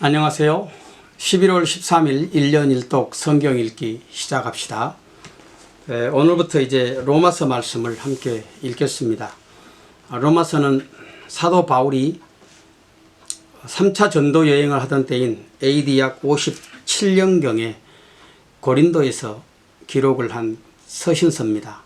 안녕하세요. 11월 13일 1년 1독 성경 읽기 시작합시다. 에, 오늘부터 이제 로마서 말씀을 함께 읽겠습니다. 아, 로마서는 사도 바울이 3차 전도 여행을 하던 때인 AD 약 57년경에 고린도에서 기록을 한 서신서입니다.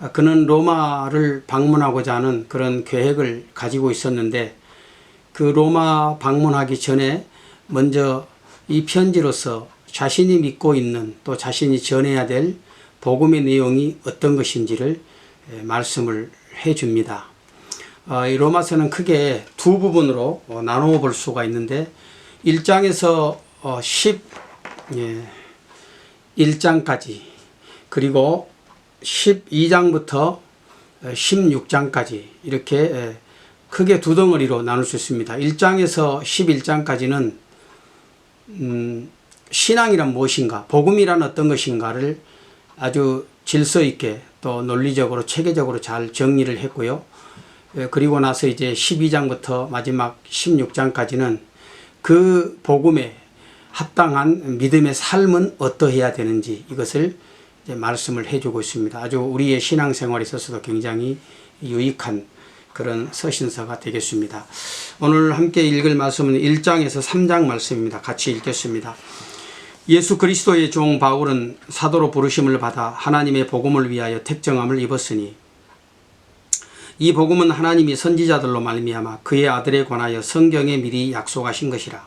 아, 그는 로마를 방문하고자 하는 그런 계획을 가지고 있었는데 그 로마 방문하기 전에 먼저 이 편지로서 자신이 믿고 있는 또 자신이 전해야 될 복음의 내용이 어떤 것인지를 에, 말씀을 해 줍니다. 어, 이 로마서는 크게 두 부분으로 어, 나누어 볼 수가 있는데 1장에서 어, 10 예, 1장까지 그리고 12장부터 16장까지 이렇게 에, 크게 두 덩어리로 나눌 수 있습니다. 1장에서 11장까지는 음, 신앙이란 무엇인가, 복음이란 어떤 것인가를 아주 질서 있게 또 논리적으로 체계적으로 잘 정리를 했고요. 예, 그리고 나서 이제 12장부터 마지막 16장까지는 그 복음에 합당한 믿음의 삶은 어떠해야 되는지 이것을 말씀을 해주고 있습니다. 아주 우리의 신앙생활에 있어서도 굉장히 유익한 그런 서신서가 되겠습니다. 오늘 함께 읽을 말씀은 1장에서 3장 말씀입니다. 같이 읽겠습니다. 예수 그리스도의 종 바울은 사도로 부르심을 받아 하나님의 복음을 위하여 택정함을 입었으니 이 복음은 하나님이 선지자들로 말미암아 그의 아들에 관하여 성경에 미리 약속하신 것이라.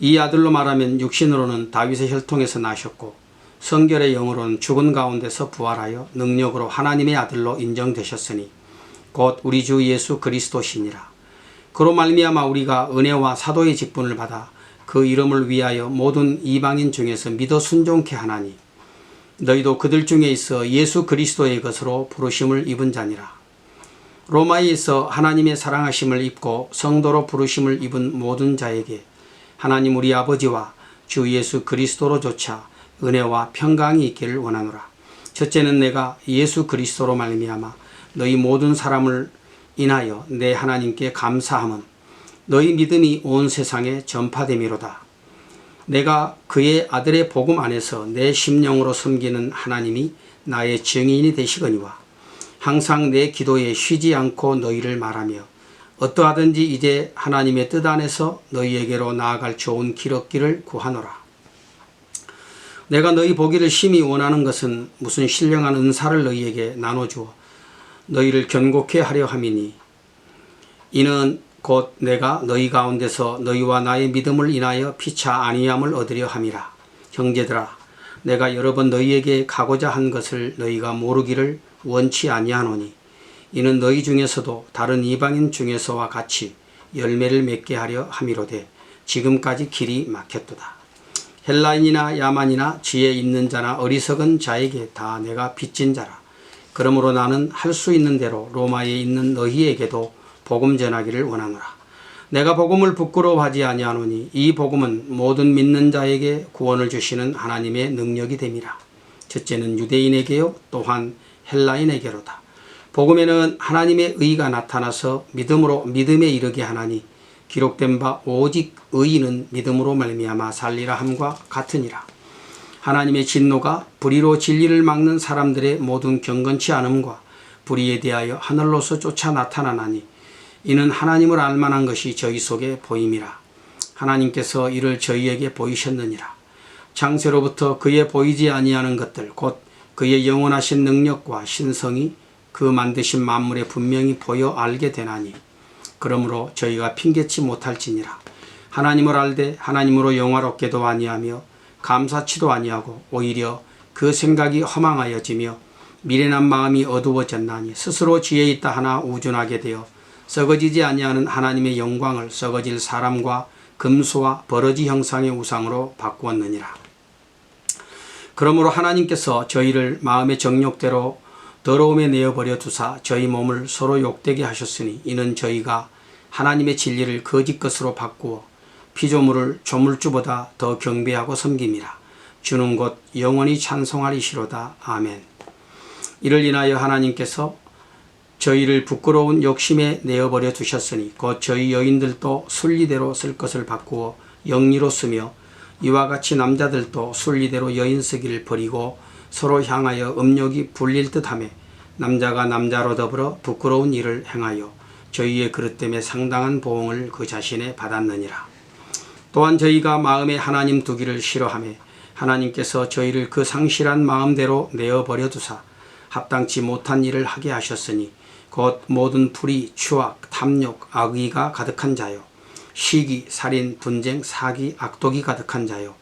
이 아들로 말하면 육신으로는 다윗의 혈통에서 나셨고 성결의 영으로는 죽은 가운데서 부활하여 능력으로 하나님의 아들로 인정되셨으니 곧 우리 주 예수 그리스도시니라. 그로 말미암아 우리가 은혜와 사도의 직분을 받아 그 이름을 위하여 모든 이방인 중에서 믿어 순종케 하나니 너희도 그들 중에 있어 예수 그리스도의 것으로 부르심을 입은 자니라. 로마에 있어 하나님의 사랑하심을 입고 성도로 부르심을 입은 모든 자에게 하나님 우리 아버지와 주 예수 그리스도로조차 은혜와 평강이 있기를 원하노라. 첫째는 내가 예수 그리스도로 말미암아 너희 모든 사람을 인하여 내 하나님께 감사함은 너희 믿음이 온 세상에 전파됨이로다. 내가 그의 아들의 복음 안에서 내 심령으로 섬기는 하나님이 나의 증인이 되시거니와 항상 내 기도에 쉬지 않고 너희를 말하며 어떠하든지 이제 하나님의 뜻 안에서 너희에게로 나아갈 좋은 길 얻기를 구하노라. 내가 너희 보기를 심히 원하는 것은 무슨 신령한 은사를 너희에게 나눠주어 너희를 견고케 하려 함이니 이는 곧 내가 너희 가운데서 너희와 나의 믿음을 인하여 피차 아니함을 얻으려 함이라. 형제들아 내가 여러 번 너희에게 가고자 한 것을 너희가 모르기를 원치 아니하노니 이는 너희 중에서도 다른 이방인 중에서와 같이 열매를 맺게 하려 함이로되 지금까지 길이 막혔도다. 헬라인이나 야만이나 지혜 있는 자나 어리석은 자에게 다 내가 빚진 자라 그러므로 나는 할 수 있는 대로 로마에 있는 너희에게도 복음 전하기를 원하노라. 내가 복음을 부끄러워하지 아니하노니 이 복음은 모든 믿는 자에게 구원을 주시는 하나님의 능력이 됨이라. 첫째는 유대인에게요 또한 헬라인에게로다. 복음에는 하나님의 의가 나타나서 믿음으로 믿음에 이르게 하나니 기록된 바 오직 의인은 믿음으로 말미암아 살리라 함과 같으니라. 하나님의 진노가 불의로 진리를 막는 사람들의 모든 경건치 않음과 불의에 대하여 하늘로서 쫓아 나타나나니 이는 하나님을 알만한 것이 저희 속에 보임이라. 하나님께서 이를 저희에게 보이셨느니라. 창세로부터 그의 보이지 아니하는 것들 곧 그의 영원하신 능력과 신성이 그 만드신 만물에 분명히 보여 알게 되나니 그러므로 저희가 핑계치 못할지니라. 하나님을 알되 하나님으로 영화롭게도 아니하며 감사치도 아니하고 오히려 그 생각이 허망하여지며 미련한 마음이 어두워졌나니 스스로 지혜 있다 하나 우준하게 되어 썩어지지 아니하는 하나님의 영광을 썩어질 사람과 금수와 버러지 형상의 우상으로 바꾸었느니라. 그러므로 하나님께서 저희를 마음의 정욕대로 더러움에 내어버려 두사 저희 몸을 서로 욕되게 하셨으니 이는 저희가 하나님의 진리를 거짓 것으로 바꾸어 피조물을 조물주보다 더 경배하고 섬김이라. 주는 곧 영원히 찬송하리시로다. 아멘. 이를 인하여 하나님께서 저희를 부끄러운 욕심에 내어버려 두셨으니 곧 저희 여인들도 순리대로 쓸 것을 바꾸어 영리로 쓰며 이와 같이 남자들도 순리대로 여인 쓰기를 버리고 서로 향하여 음욕이 불릴 듯하며 남자가 남자로 더불어 부끄러운 일을 행하여 저희의 그릇 때문에 상당한 보응을 그 자신에 받았느니라. 또한 저희가 마음에 하나님 두기를 싫어하며 하나님께서 저희를 그 상실한 마음대로 내어버려 두사 합당치 못한 일을 하게 하셨으니 곧 모든 불의, 추악, 탐욕, 악의가 가득한 자요. 시기, 살인, 분쟁, 사기, 악독이 가득한 자요.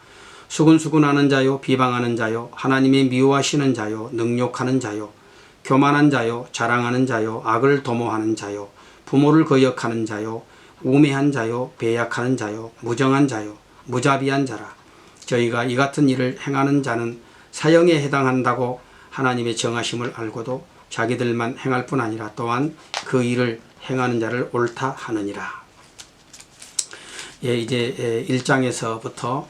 수근수근하는 자요 비방하는 자요 하나님의 미워하시는 자요 능욕하는 자요 교만한 자요 자랑하는 자요 악을 도모하는 자요 부모를 거역하는 자요 우매한 자요 배약하는 자요 무정한 자요 무자비한 자라 저희가 이 같은 일을 행하는 자는 사형에 해당한다고 하나님의 정하심을 알고도 자기들만 행할 뿐 아니라 또한 그 일을 행하는 자를 옳다 하느니라. 예, 이제 1장에서부터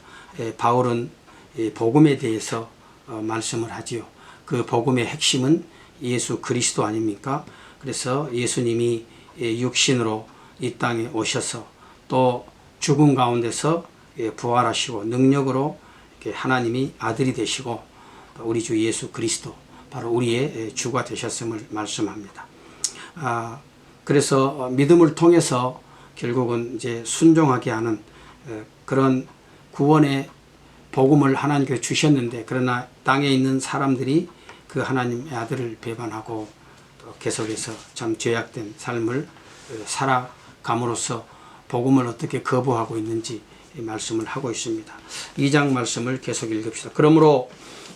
바울은 이 복음에 대해서 어, 말씀을 하지요. 그 복음의 핵심은 예수 그리스도 아닙니까? 그래서 예수님이 예, 육신으로 이 땅에 오셔서 또 죽음 가운데서 예, 부활하시고 능력으로 하나님이 아들이 되시고 우리 주 예수 그리스도 바로 우리의 예, 주가 되셨음을 말씀합니다. 아, 그래서 믿음을 통해서 결국은 이제 순종하게 하는 에, 그런 구원의 복음을 하나님께 주셨는데 그러나 땅에 있는 사람들이 그 하나님의 아들을 배반하고 또 계속해서 참 죄악된 삶을 에, 살아 감으로써 복음을 어떻게 거부하고 있는지 이 말씀을 하고 있습니다. 2장 말씀을 계속 읽읍시다. 그러므로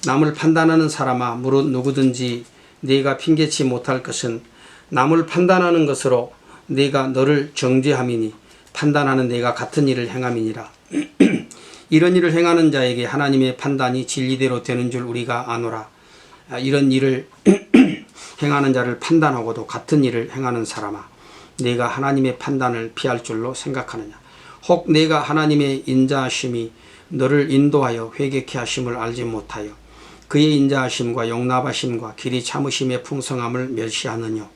남을 판단하는 사람아 무릇 누구든지 네가 핑계치 못할 것은 남을 판단하는 것으로 네가 너를 정죄함이니 판단하는 네가 같은 일을 행함이니라. 이런 일을 행하는 자에게 하나님의 판단이 진리대로 되는 줄 우리가 아노라. 아, 이런 일을 행하는 자를 판단하고도 같은 일을 행하는 사람아, 네가 하나님의 판단을 피할 줄로 생각하느냐? 혹 내가 하나님의 인자하심이 너를 인도하여 회개케 하심을 알지 못하여 그의 인자하심과 용납하심과 길이 참으심의 풍성함을 멸시하느뇨.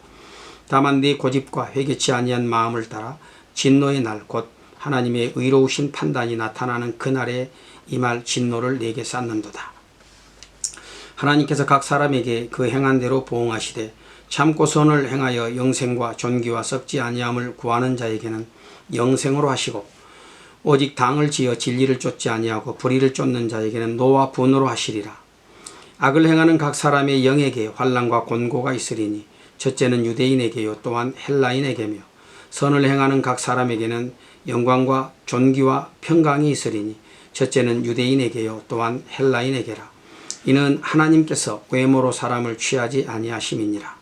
다만 네 고집과 회개치 아니한 마음을 따라 진노의 날 곧 하나님의 의로우신 판단이 나타나는 그날에 이말 진노를 내게 쌓는도다. 하나님께서 각 사람에게 그 행한 대로 보응하시되 참고 선을 행하여 영생과 존귀와 썩지 아니함을 구하는 자에게는 영생으로 하시고 오직 당을 지어 진리를 쫓지 아니하고 불의를 쫓는 자에게는 노와 분으로 하시리라. 악을 행하는 각 사람의 영에게 환란과 곤고가 있으리니 첫째는 유대인에게요 또한 헬라인에게며 선을 행하는 각 사람에게는 영광과 존귀와 평강이 있으리니 첫째는 유대인에게요 또한 헬라인에게라. 이는 하나님께서 외모로 사람을 취하지 아니하심이니라.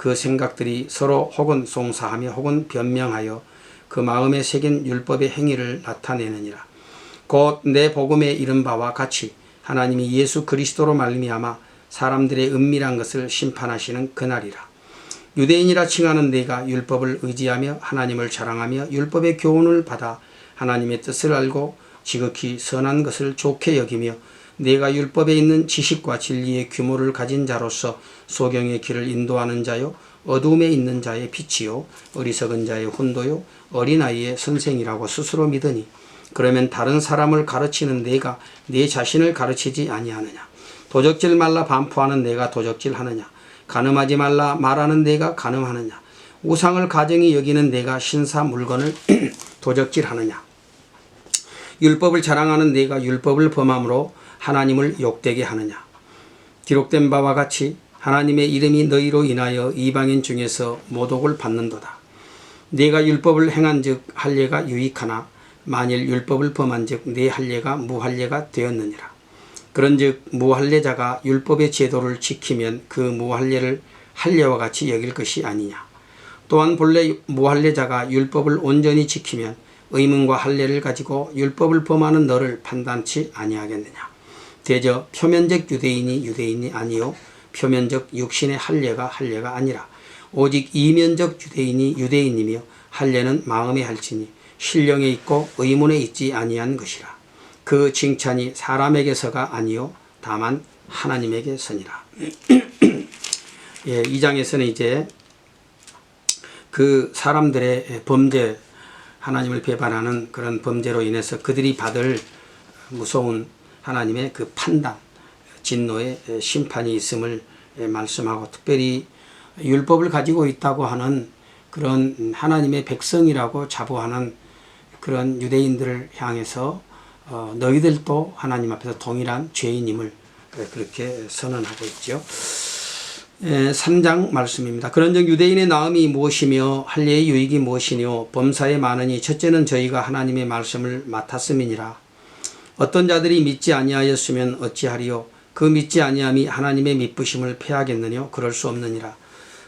그 생각들이 서로 혹은 송사하며 혹은 변명하여 그 마음에 새긴 율법의 행위를 나타내느니라. 곧 내 복음에 이른 바와 같이 하나님이 예수 그리스도로 말미암아 사람들의 은밀한 것을 심판하시는 그날이라. 유대인이라 칭하는 내가 율법을 의지하며 하나님을 자랑하며 율법의 교훈을 받아 하나님의 뜻을 알고 지극히 선한 것을 좋게 여기며 내가 율법에 있는 지식과 진리의 규모를 가진 자로서 소경의 길을 인도하는 자요 어둠에 있는 자의 빛이요 어리석은 자의 혼도요 어린아이의 선생이라고 스스로 믿으니 그러면 다른 사람을 가르치는 내가 내 자신을 가르치지 아니하느냐? 도적질 말라 반포하는 내가 도적질 하느냐? 가늠하지 말라 말하는 내가 가늠하느냐? 우상을 가정히 여기는 내가 신사 물건을 도적질 하느냐? 율법을 자랑하는 내가 율법을 범함으로 하나님을 욕되게 하느냐? 기록된 바와 같이 하나님의 이름이 너희로 인하여 이방인 중에서 모독을 받는도다 내가 율법을 행한즉 할례가 유익하나 만일 율법을 범한즉 내 할례가 무할례가 되었느니라 그런즉 무할례자가 율법의 제도를 지키면 그 무할례를 할례와 같이 여길 것이 아니냐. 또한 본래 무할례자가 율법을 온전히 지키면 의문과 할례를 가지고 율법을 범하는 너를 판단치 아니하겠느냐. 대저 표면적 유대인이 유대인이 아니요 표면적 육신의 할례가 할례가 아니라 오직 이면적 유대인이 유대인이며 할례는 마음에 할지니 신령에 있고 의문에 있지 아니한 것이라. 그 칭찬이 사람에게서가 아니요 다만 하나님에게서니라. 예, 이 장에서는 이제 그 사람들의 범죄 하나님을 배반하는 그런 범죄로 인해서 그들이 받을 무서운 하나님의 그 판단 진노의 심판이 있음을 말씀하고 특별히 율법을 가지고 있다고 하는 그런 하나님의 백성이라고 자부하는 그런 유대인들을 향해서 어, 너희들도 하나님 앞에서 동일한 죄인임을 그렇게 선언하고 있죠. 예, 3장 말씀입니다. 그런즉 유대인의 나음이 무엇이며 할례의 유익이 무엇이뇨 범사에 많으니 첫째는 저희가 하나님의 말씀을 맡았음이니라. 어떤 자들이 믿지 아니하였으면 어찌하리요 그 믿지 아니함이 하나님의 믿부심을 패하겠느뇨 그럴 수 없느니라.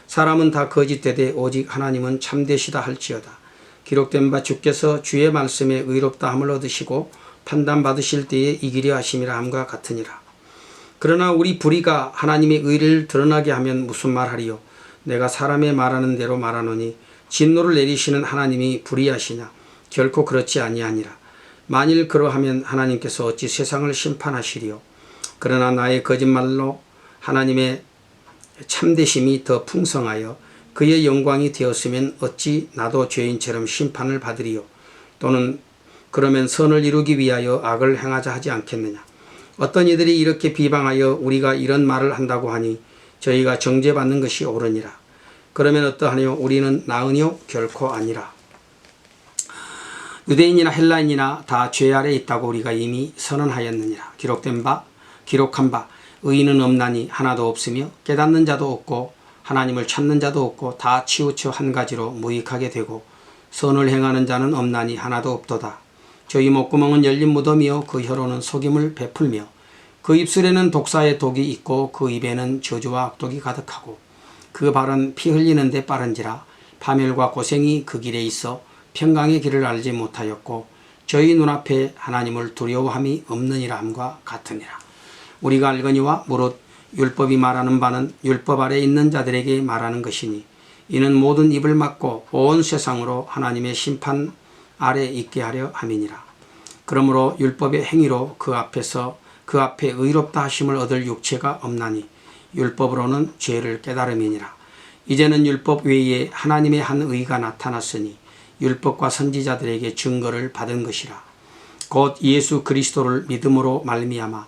사람은 다 거짓되되 오직 하나님은 참되시다 할지어다. 기록된 바 주께서 주의 말씀에 의롭다 함을 얻으시고 판단 받으실 때에 이기려 하심이라 함과 같으니라. 그러나 우리 불의가 하나님의 의를 드러나게 하면 무슨 말하리요? 내가 사람의 말하는 대로 말하노니 진노를 내리시는 하나님이 불의하시냐? 결코 그렇지 아니하니라. 만일 그러하면 하나님께서 어찌 세상을 심판하시리요? 그러나 나의 거짓말로 하나님의 참되심이 더 풍성하여 그의 영광이 되었으면 어찌 나도 죄인처럼 심판을 받으리요? 또는 그러면 선을 이루기 위하여 악을 행하자 하지 않겠느냐? 어떤 이들이 이렇게 비방하여 우리가 이런 말을 한다고 하니 저희가 정죄받는 것이 옳으니라. 그러면 어떠하뇨? 우리는 나으뇨? 결코 아니라. 유대인이나 헬라인이나 다 죄 아래 있다고 우리가 이미 선언하였느니라. 기록된 바, 기록한 바, 의인은 없나니 하나도 없으며 깨닫는 자도 없고 하나님을 찾는 자도 없고 다 치우쳐 한 가지로 무익하게 되고 선을 행하는 자는 없나니 하나도 없도다. 저희 목구멍은 열린 무덤이요 그 혀로는 속임을 베풀며 그 입술에는 독사의 독이 있고 그 입에는 저주와 악독이 가득하고 그 발은 피 흘리는데 빠른지라 파멸과 고생이 그 길에 있어 평강의 길을 알지 못하였고 저희 눈앞에 하나님을 두려워함이 없느니라 함과 같으니라 우리가 알거니와 무릇 율법이 말하는 바는 율법 아래 있는 자들에게 말하는 것이니 이는 모든 입을 막고 온 세상으로 하나님의 심판 아래 있게 하려 함이니라. 그러므로 율법의 행위로 그 앞에서 그 앞에 의롭다 하심을 얻을 육체가 없나니 율법으로는 죄를 깨달음이니라. 이제는 율법 외에 하나님의 한 의가 나타났으니 율법과 선지자들에게 증거를 받은 것이라. 곧 예수 그리스도를 믿음으로 말미암아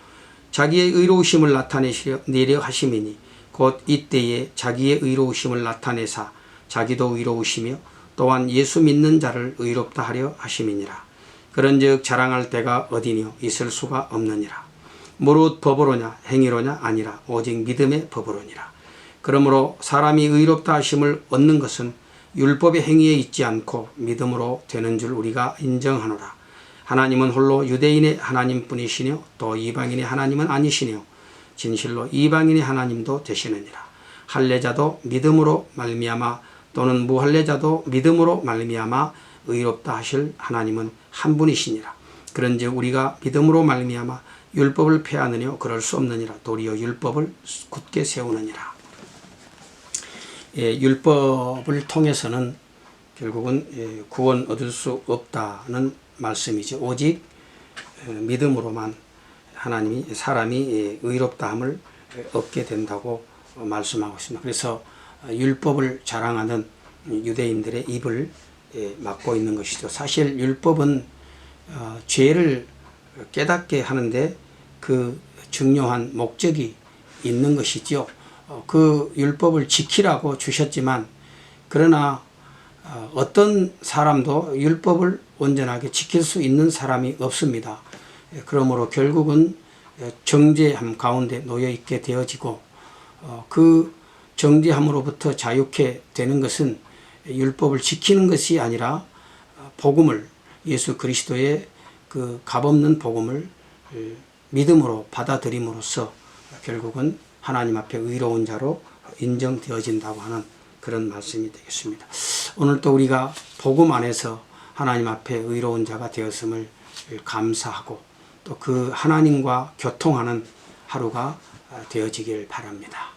자기의 의로우심을 나타내려 하심이니 곧 이때에 자기의 의로우심을 나타내사 자기도 의로우시며 또한 예수 믿는 자를 의롭다 하려 하심이니라. 그런즉 자랑할 때가 어디뇨 있을 수가 없느니라. 무릇 법으로냐 행위로냐 아니라 오직 믿음의 법으로니라. 그러므로 사람이 의롭다 하심을 얻는 것은 율법의 행위에 있지 않고 믿음으로 되는 줄 우리가 인정하노라. 하나님은 홀로 유대인의 하나님뿐이시뇨 또 이방인의 하나님은 아니시뇨 진실로 이방인의 하나님도 되시느니라. 할례자도 믿음으로 말미암아 또는 무할례자도 믿음으로 말미암아 의롭다 하실 하나님은 한 분이시니라. 그런즉 우리가 믿음으로 말미암아 율법을 폐하느뇨 그럴 수 없느니라. 도리어 율법을 굳게 세우느니라. 예, 율법을 통해서는 결국은 예, 구원 얻을 수 없다는 말씀이죠. 오직 예, 믿음으로만 하나님이 사람이 예, 의롭다함을 얻게 된다고 말씀하고 있습니다. 그래서 율법을 자랑하는 유대인들의 입을 예, 막고 있는 것이죠. 사실 율법은 어, 죄를 깨닫게 하는데 그 중요한 목적이 있는 것이죠. 어, 그 율법을 지키라고 주셨지만 그러나 어, 어떤 사람도 율법을 온전하게 지킬 수 있는 사람이 없습니다. 예, 그러므로 결국은 어, 정죄함 가운데 놓여 있게 되어지고 어, 그 정죄함으로부터 자유케 되는 것은 율법을 지키는 것이 아니라 어, 복음을 예수 그리스도의 그 값없는 복음을 에, 믿음으로 받아들임으로써 결국은 하나님 앞에 의로운 자로 인정되어진다고 하는 그런 말씀이 되겠습니다. 오늘 또 우리가 복음 안에서 하나님 앞에 의로운 자가 되었음을 감사하고 또 그 하나님과 교통하는 하루가 되어지길 바랍니다.